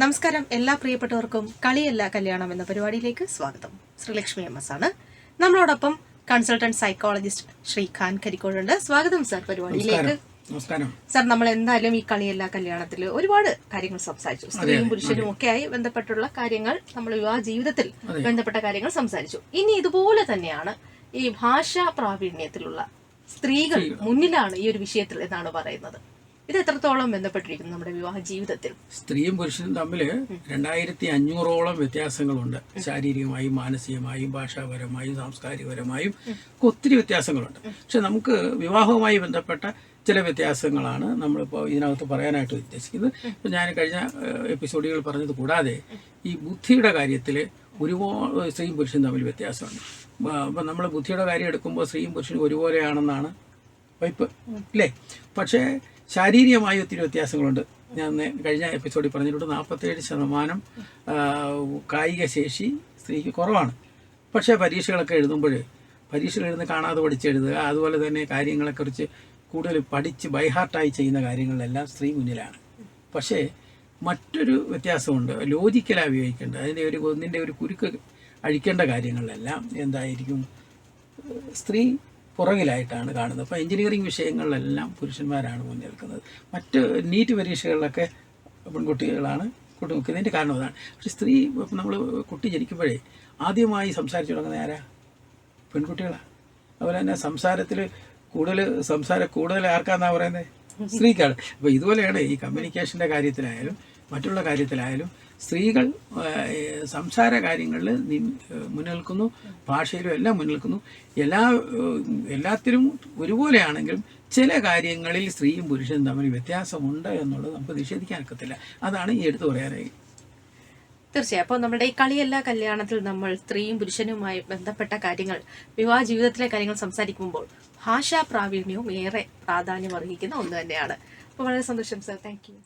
നമസ്കാരം എല്ലാ പ്രിയപ്പെട്ടവർക്കും കളിയല്ല കല്യാണം എന്ന പരിപാടിയിലേക്ക് സ്വാഗതം. ശ്രീലക്ഷ്മി എം എസ് ആണ്. നമ്മളോടൊപ്പം കൺസൾട്ടന്റ് സൈക്കോളജിസ്റ്റ് ശ്രീ ഖാൻ കരിക്കോടുണ്ട്. സ്വാഗതം സാർ പരിപാടിയിലേക്ക്. സാർ നമ്മൾ എന്തായാലും ഈ കളിയല്ല കല്യാണത്തിൽ ഒരുപാട് കാര്യങ്ങൾ സംസാരിച്ചു. സ്ത്രീയും പുരുഷനും ഒക്കെ ആയി ബന്ധപ്പെട്ടുള്ള കാര്യങ്ങൾ നമ്മൾ വിവാഹ ജീവിതത്തിൽ ബന്ധപ്പെട്ട കാര്യങ്ങൾ സംസാരിച്ചു. ഇനി ഇതുപോലെ തന്നെയാണ് ഈ ഭാഷാ പ്രാവീണ്യത്തിലുള്ള സ്ത്രീകൾ. മുന്നിലാണ് ഈ ഒരു വിഷയത്തിൽ എന്നാണ് പറയുന്നത്. ഇത് എത്രത്തോളം ബന്ധപ്പെട്ടിരിക്കുന്നു നമ്മുടെ വിവാഹ ജീവിതത്തിൽ? സ്ത്രീയും പുരുഷനും തമ്മിൽ രണ്ടായിരത്തി അഞ്ഞൂറോളം വ്യത്യാസങ്ങളുണ്ട്. ശാരീരികമായും മാനസികമായും ഭാഷാപരമായും സാംസ്കാരികപരമായും ഒക്കെ ഒത്തിരി വ്യത്യാസങ്ങളുണ്ട്. പക്ഷെ നമുക്ക് വിവാഹവുമായി ബന്ധപ്പെട്ട ചില വ്യത്യാസങ്ങളാണ് നമ്മളിപ്പോൾ ഇതിനകത്ത് പറയാനായിട്ട് ഉദ്ദേശിക്കുന്നത്. ഇപ്പം ഞാൻ കഴിഞ്ഞ എപ്പിസോഡുകൾ പറഞ്ഞത് കൂടാതെ ഈ ബുദ്ധിയുടെ കാര്യത്തിൽ ഒരുപാട് സ്ത്രീയും പുരുഷനും തമ്മിൽ വ്യത്യാസമുണ്ട്. അപ്പം നമ്മൾ ബുദ്ധിയുടെ കാര്യം എടുക്കുമ്പോൾ സ്ത്രീയും പുരുഷനും ഒരുപോലെയാണെന്നാണ് വൈപ്പ്. അല്ലേ പക്ഷേ ശാരീരികമായി ഒത്തിരി വ്യത്യാസങ്ങളുണ്ട്. ഞാൻ കഴിഞ്ഞ എപ്പിസോഡിൽ പറഞ്ഞിട്ടുണ്ട് നാൽപ്പത്തേഴ് ശതമാനം കായിക ശേഷി സ്ത്രീക്ക് കുറവാണ്. പക്ഷേ പരീക്ഷകളൊക്കെ എഴുതുമ്പോൾ പരീക്ഷകൾ എഴുതുന്ന കാണാതെ പഠിച്ചെഴുതുക അതുപോലെ തന്നെ കാര്യങ്ങളെക്കുറിച്ച് കൂടുതൽ പഠിച്ച് ബൈഹാർട്ടായി ചെയ്യുന്ന കാര്യങ്ങളിലെല്ലാം സ്ത്രീ മുന്നിലാണ്. പക്ഷേ മറ്റൊരു വ്യത്യാസമുണ്ട് ലോജിക്കലാണ് ഉപയോഗിക്കേണ്ടത്. അതിന്റെ ഒരു ഒന്നിന്റെ ഒരു കുരുക്ക് അഴിക്കേണ്ട കാര്യങ്ങളിലെല്ലാം എന്തായിരിക്കും? സ്ത്രീ പുറകിലായിട്ടാണ് കാണുന്നത്. അപ്പോൾ എഞ്ചിനീയറിംഗ് വിഷയങ്ങളിലെല്ലാം പുരുഷന്മാരാണ് മുന്നിൽ നിൽക്കുന്നത്. മറ്റ് നീറ്റ് പരീക്ഷകളിലൊക്കെ പെൺകുട്ടികളാണ് കൂട്ടി നിൽക്കുന്നതിന്റെ കാരണം അതാണ്. പക്ഷേ സ്ത്രീ നമ്മൾ കുട്ടി ജനിക്കുമ്പോഴേ ആദ്യമായി സംസാരിച്ചു തുടങ്ങുന്ന ആരാ? പെൺകുട്ടികളാണ് അതുപോലെ തന്നെ സംസാരത്തിൽ കൂടുതൽ സംസാരം കൂടുതൽ ആർക്കാന്നാ പറയുന്നത് സ്ത്രീക്കാണ്. അപ്പോൾ ഇതുപോലെയാണ് ഈ കമ്മ്യൂണിക്കേഷന്റെ കാര്യത്തിലായാലും മറ്റുള്ള കാര്യത്തിലായാലും സ്ത്രീകൾ സംസാര കാര്യങ്ങളിൽ മുന്നേൽക്കുന്നു ഭാഷയിലും എല്ലാം മുന്നിൽക്കുന്നു. എല്ലാ എല്ലാത്തിലും ഒരുപോലെയാണെങ്കിലും ചില കാര്യങ്ങളിൽ സ്ത്രീയും പുരുഷനും തമ്മിൽ വ്യത്യാസമുണ്ട് എന്നുള്ളത് നമുക്ക് നിഷേധിക്കാൻ ഒക്കത്തില്ല. അതാണ് ഈ എടുത്തു പറയാനായി തീർച്ചയായും. അപ്പോൾ നമ്മുടെ ഈ കളിയല്ല കല്യാണത്തിൽ നമ്മൾ സ്ത്രീയും പുരുഷനുമായി ബന്ധപ്പെട്ട കാര്യങ്ങൾ വിവാഹ ജീവിതത്തിലെ കാര്യങ്ങൾ സംസാരിക്കുമ്പോൾ ഭാഷാ പ്രാവീണ്യവും ഏറെ പ്രാധാന്യം അർഹിക്കുന്ന ഒന്ന് തന്നെയാണ്. അപ്പോൾ വളരെ സന്തോഷം സർ. Thank you